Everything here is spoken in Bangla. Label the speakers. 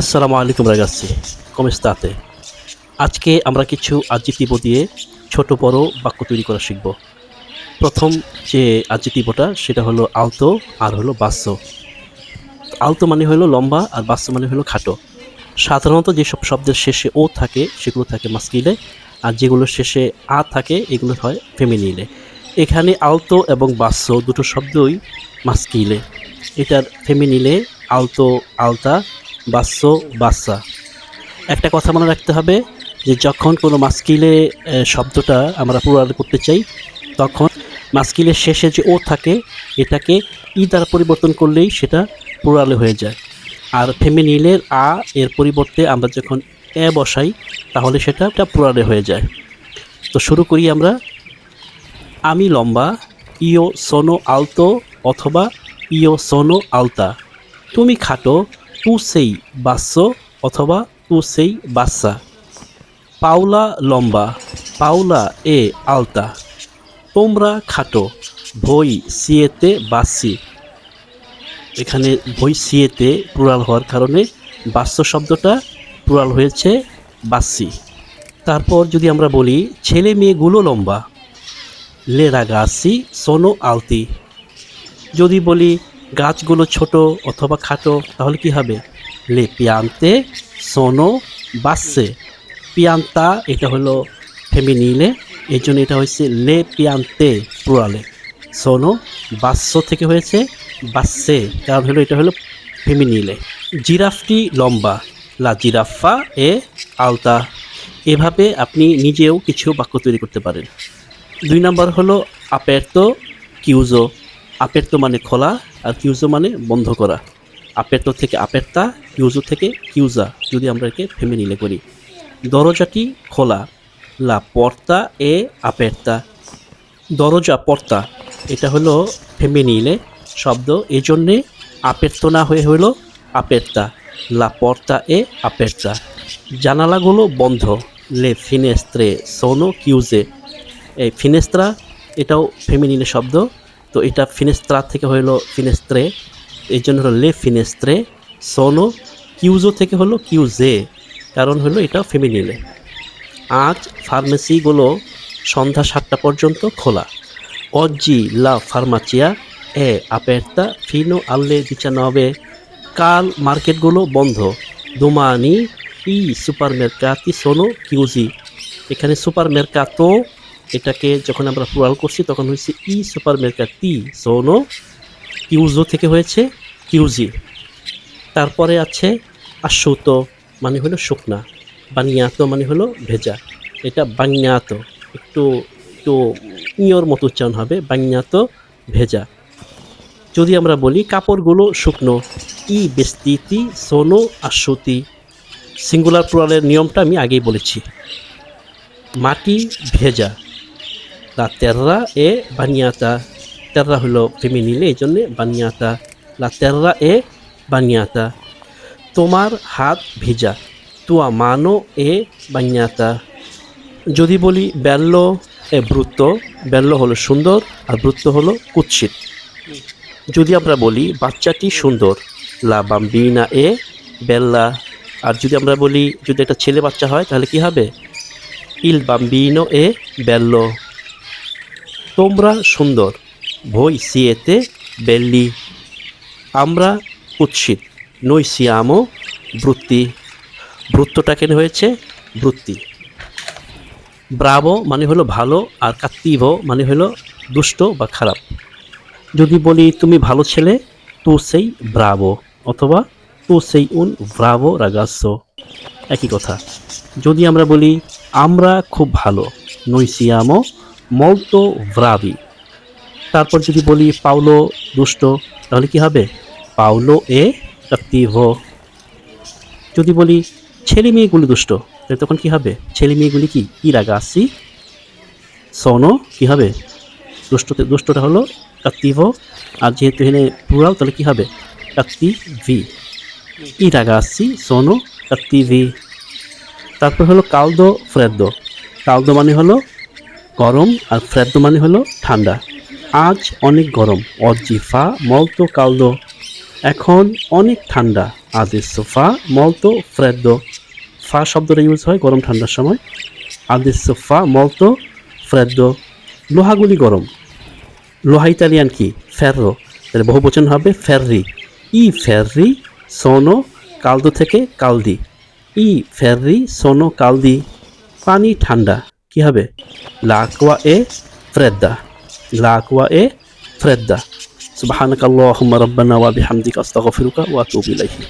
Speaker 1: আসসালামু আলাইকুম রাগাচ্ছি কমেস্তাতে। আজকে আমরা কিছু আজিতিব দিয়ে ছোট বড় বাক্য তৈরি করা শিখব। প্রথম যে আজিতিবটা সেটা হলো আলতো আর হলো বাস্য। আলতো মানে হলো লম্বা আর বাস্য মানে হলো খাটো। সাধারণত যেসব শব্দের শেষে ও থাকে, সেগুলো থাকে মাস্কিলে আর যেগুলো শেষে আ থাকে, এগুলো হয় ফেমিনিলে এখানে আলতো এবং বাস্য দুটো শব্দই মাস্কিলে এটার ফেমিনিলে আলতো, আলতা বাস্য বাচ্চা একটা কথা মনে রাখতে হবে যে যখন কোনো মাস্কিলে শব্দটা আমরা প্লুরাল করতে চাই, তখন মাস্কিলের শেষে যে ও থাকে, এটাকে ই দ্বারা পরিবর্তন করলেই সেটা পুরালে হয়ে যায়। আর ফেমিনিলের আ এর পরিবর্তে আমরা যখন এ বসাই, তাহলে সেটা পুরালে হয়ে যায়। তো শুরু করি আমরা, আমি লম্বা ইও সোনো আলতো অথবা ইও সোনো আলতা। তুমি খাটো তু সেই বাস্য অথবা তু সেই বাচ্চা। পাওলা লম্বা, পাওলা এ আলতা। তোমরা খাটো, ভই সিয়েতে বাসি। এখানে ভই সিয়েতে প্লুরাল হওয়ার কারণে বাস্য শব্দটা প্লুরাল হয়েছে বাসি। তারপর যদি আমরা বলি, ছেলে মেয়েগুলো লম্বা। লে রাগাসি সোনো আলতি। যদি বলি গাছগুলো ছোট অথবা খাটো, তাহলে কি হবে? লে পিয়ান্তে সোনো বাসে পিয়ান্তা, এটা হলো ফেমিনিলে এই জন্য এটা হয়েছে লে পিয়ান্তে প্লুরালে সোনো বাস্য থেকে হয়েছে বাসে কারণ হলো এটা হলো ফেমিনিলে। জিরাফটি লম্বা, লা জিরাফা এ আলতা। এভাবে আপনি নিজেও কিছু বাক্য তৈরি করতে পারেন। দুই নম্বর হলো আপার্তো কিউজো। আপার্তো মানে খোলা আর কিউজো মানে বন্ধ করা। আপার্তো থেকে আপার্তা, কিউজো থেকে কিউজা যদি আমরা একে ফেমিনিলে করি। দরজাটি খোলা? লা পর্তা এ আপার্তা। দরজা পর্তা, এটা হলো ফেমিনিলে শব্দ। এই জন্যে আপার্তো না হয়ে হলো আপার্তা। লা পর্তা এ আপার্তা। জানালাগুলো বন্ধ। লে ফিনেস্ত্রে, সোনো কিউজে। এই ফিনেস্ত্রা, এটাও ফেমিনিলে শব্দ। তো এটা ফিনেস্ত্রা থেকে হলো ফিনেস্ত্রে, এই জন্য হলো লে ফিনেস্ত্রে, সোনো, কিউজো থেকে হলো কিউজে, কারণ হলো এটা ফেমিনিলে আজ ফার্মেসিগুলো সন্ধ্যা সাতটা পর্যন্ত খোলা। oggi la farmacia è aperta fino alle 19 কাল মার্কেটগুলো বন্ধ। domani i supermercati sono কিউজি। এখানে সুপার মেরকাতো এটাকে যখন আমরা প্লুরাল করছি, তখন হয়েছে ই সুপার মেরকাতি সোনো কিউজো থেকে হয়েছে কিউজি তারপরে আছে আশুত মানে হলো শুকনা, বানিয়াতো মানে হলো ভেজা। এটা বানিয়াতো, একটু একটু ইয়র মতো উচ্চারণ হবে, বানিয়াতো, ভেজা। যদি আমরা বলি কাপড়গুলো শুকনো, ই বেস্তিতি সোনো আশুতি সিঙ্গুলার প্লুরালের নিয়মটা আমি আগেই বলেছি। মাটি ভেজা। লা তেররা এ বানিয়াতা। তেররা হলো ফেমিনিলে এই জন্যে বানিয়াতা। লা তেররা এ বানিয়াতা। তোমার হাত ভেজা, তুয়া মানো এ বানিয়াতা। যদি বলি বেল্ল, এ বৃত্ত বেল্ল হলো সুন্দর আর বৃত্ত হলো কুৎসিত। যদি আমরা বলি বাচ্চাটি সুন্দর, লা বাম্বিনা এ বেল্লা। আর যদি আমরা বলি যদি একটা ছেলে বাচ্চা হয় তাহলে কি হবে? ইল বাম্বিনো এ বেল্লো। তোমরা সুন্দর। ভই সিয়েতে বেল্লি। আমরা কুৎসিত নই সিয়ামো বৃত্তি বৃত্তটা কেন হয়েছে বৃত্তি ব্রাভো মানে হলো ভালো আর কাত্তিভো মানে হলো দুষ্ট বা খারাপ। যদি বলি, তুমি ভালো ছেলে, তো সেই ব্রাভো অথবা, তো সেই উন ব্রাভো রাগাসো একই কথা। যদি আমরা বলি, আমরা খুব ভালো। নইসিয়ামো মলতো ব্রাভি তারপর যদি বলি পাউলো দুষ্ট, তাহলে কি হবে? পাউলো এ কাত্তিভো যদি বলি ছেলে মেয়েগুলি দুষ্ট, তাহলে তখন কি হবে? ছেলে মেয়েগুলি কি? ইরাগাসি। সনো, কি হবে? দুষ্টতে, দুষ্টটা হলো কাত্তিভো আর যেহেতু এখানে প্লুরাল তাহলে কি হবে? কাত্তি ভি ইরাগাসি, সোনো কাত্তি ভি তারপর হলো কালদো, ফ্রেদ্দো। কালদো মানে হলো গরম আর ফ্রেদ্দ মানে হলো ঠান্ডা। আজ অনেক গরম অজিফা মলতো কালদো। এখন অনেক ঠান্ডা আদেসো ফা, মলতো ফ্রেদ্দো ফা শব্দটা ইউজ হয় গরম ঠান্ডার সময়। আদেসো ফা, মলতো ফ্রেদ্দো লোহাগুলি গরম। লোহা ইতালিয়ান কি? ফেররো। তাহলে বহু বচন হবে ফেররি। ই ফেররি, সোনো, কালদো থেকে কালদি। ই ফেররি, সোনো, কালদি। পানি ঠান্ডা। কি হবে? লাকওয়া এ ফ্রেদ্দা লাকওয়া এ ফ্রেদ্দা সুবহানাকাল্লাহুম্মা রাব্বানা ওয়া বিহামদিকা আস্তাগফিরুকা ওয়া আতুবু ইলাইহি।